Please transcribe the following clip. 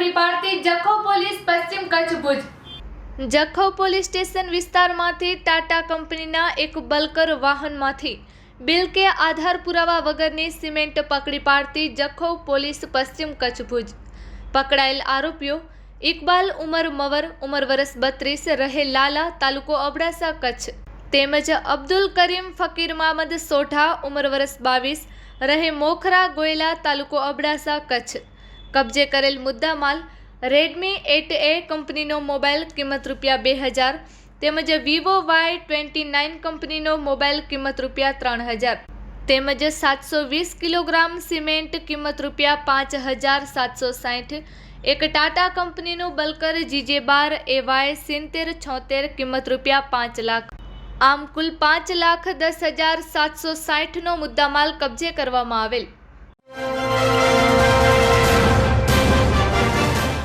પૂરી પાડતી જખૌ પોલીસ પશ્ચિમ Kutch Bhuj. Jakhau police station વિસ્તારમાંથી ટાટા કંપનીના એક બલ્કર વાહનમાંથી બિલ કે આધાર પુરાવા વગરની સિમેન્ટ પકડી પાડતી જખૌ પોલીસ પશ્ચિમ કચ્છ ભુજ. પકડાયેલ આરોપીઓ ઇકબાલ ઉમર મવર, ઉમર વરસ બત્રીસ રહે લાલા, તાલુકો અબડાસા, કચ્છ. તેમજ અબ્દુલ કરીમ ફકીર મામદ સોઢા, ઉમર વરસ બાવીસ, રહે મોખરા, ગોયલા, તાલુકો અબડાસા, કચ્છ. કબજે કરેલ મુદ્દામાલ રેડમી એટ એ કંપનીનો મોબાઈલ કિંમત રૂપિયા બે હજાર તેમજ વિવો વાય ટ્વેન્ટી નાઇન કંપનીનો મોબાઈલ કિંમત રૂપિયા ત્રણ હજાર તેમજ સાતસો વીસ કિલોગ્રામ સિમેન્ટ કિંમત રૂપિયા પાંચ હજાર સાતસો સાઠ એક ટાટા કંપનીનું બલ્કર જીજે બાર એ વાય સિત્તેર છોતેર કિંમત રૂપિયા પાંચ લાખ. આમ કુલ પાંચ લાખ દસ હજાર સાતસો સાઠનો મુદ્દામાલ કબજે કરવામાં આવેલ.